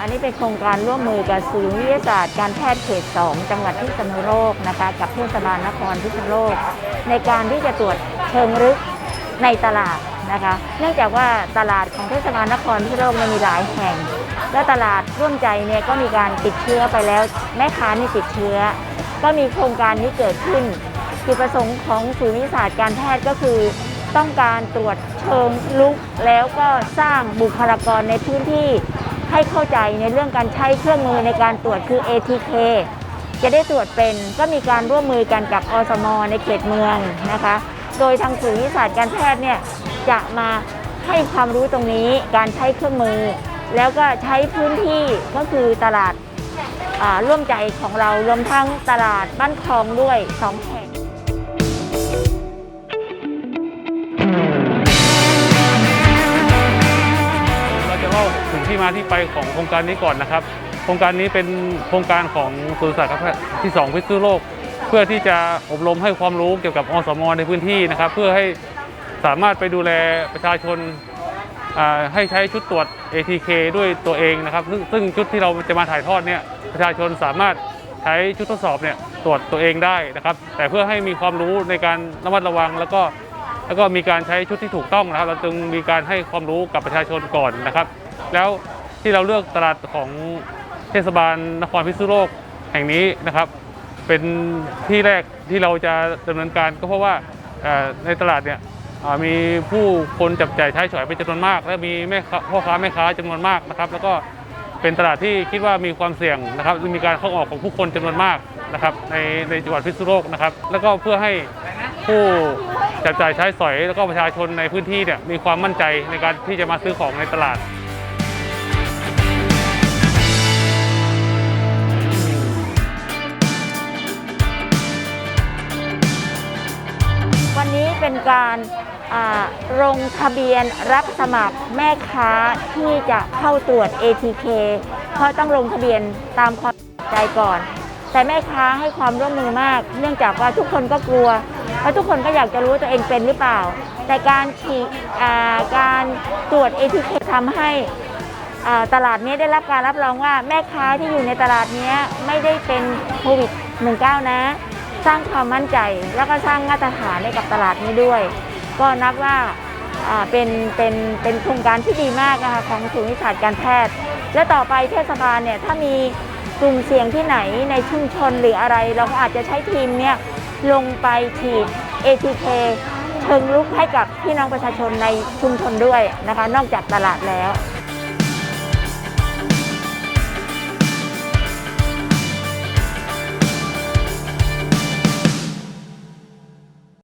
อันนี้เป็นโครงการร่วมมือกับศูนย์วิทยาศาสตร์การแพทย์เขต 2 จังหวัดพิษณุโลกนะคะ กับเทศบาลนครพิษณุโลก ในการที่จะตรวจเชิงลึกในตลาดนะคะ เนื่องจากว่าตลาดของเทศบาลนครพิษณุโลกเนี่ยมีหลายแห่ง และตลาดร่วมใจเนี่ยก็มีการติดเชื้อไปแล้วแม่ค้านี่ติดเชื้อ ก็มีโครงการนี้เกิดขึ้นจุดประสงค์ของศูนย์วิทยาศาสตร์การแพทย์ก็คือต้องการตรวจเชิงลุกแล้วก็สร้างบุคลากรในพื้นที่ ให้เข้าใจในเรื่องการใช้เครื่องมือในการตรวจคือ ATK จะได้ตรวจเป็นก็มีการร่วมมือกันกับอสมในเขตเมืองนะคะ โดยทางศูนย์วิทยาศาสตร์การแพทย์เนี่ยจะมาให้ความรู้ตรงนี้การใช้เครื่องมือ แล้วก็ใช้พื้นที่ก็คือตลาดร่วมใจของเรารวมทั้งตลาดบ้านคลองด้วยสองแห่ง ที่มาที่ไปของโครงการนี้ก่อนนะครับ โครงการนี้เป็นโครงการของศูนย์ศาสตร์การแพทย์ที่2พิษณุโลก เพื่อที่จะอบรมให้ความรู้เกี่ยวกับอสมในพื้นที่นะครับ เพื่อให้สามารถไปดูแลประชาชนให้ใช้ชุดตรวจ ATK ด้วยตัวเองนะครับ ซึ่งชุดที่เราจะมาถ่ายทอดเนี่ยประชาชนสามารถใช้ชุดทดสอบเนี่ยตรวจตัวเองได้นะครับ แต่เพื่อให้มีความรู้ในการระมัดระวังแล้วก็แล้วก็มีการใช้ชุดที่ถูกต้องนะครับ เราจึงมีการให้ความรู้กับประชาชนก่อนนะครับ แล้วที่เราเลือกตลาดของเทศบาลนครพิษณุโลกแห่งนี้นะครับ เป็นที่แรกที่เราจะดำเนินการก็เพราะว่าในตลาดเนี่ยมีผู้คนจับจ่ายใช้สอยเป็นจำนวนมาก และมีแม่ค้าพ่อค้าแม่ค้าจำนวนมากนะครับ แล้วก็เป็นตลาดที่คิดว่ามีความเสี่ยงนะครับมีการเข้าออกของผู้คนจำนวนมากนะครับ ในในจังหวัดพิษณุโลกนะครับ แล้วก็เพื่อให้ผู้จับจ่ายใช้สอย แล้วก็ประชาชนในพื้นที่เนี่ยมีความมั่นใจในการที่จะมาซื้อของในตลาด นี้เป็นการลงทะเบียนรับสมัครแม่ค้าที่จะเข้าตรวจ ATK เพราะต้องลงทะเบียนตามความใจก่อน แต่แม่ค้าให้ความร่วมมือมาก เนื่องจากว่าทุกคนก็กลัวเพราะทุกคนก็อยากจะรู้ว่าตัวเองเป็นหรือเปล่า แต่การฉีดการตรวจ ATK ทำให้ตลาดนี้ได้รับการรับรองว่าแม่ค้าที่อยู่ในตลาดนี้ไม่ได้เป็นโควิด -19 นะ สร้างความมั่นใจแล้วก็สร้างมาตรฐานให้กับตลาดนี้ด้วย ก็นับว่าเป็นเป็นเป็นโครงการที่ดีมากนะคะของศูนย์วิชาการแพทย์ และต่อไปเทศบาลเนี่ยถ้ามีกลุ่มเสี่ยงที่ไหนในชุมชนหรืออะไร เราก็อาจจะใช้ทีมเนี่ยลงไปฉีด ATK เชิงลุกให้กับพี่น้องประชาชนในชุมชนด้วยนะคะ นอกจากตลาดแล้ว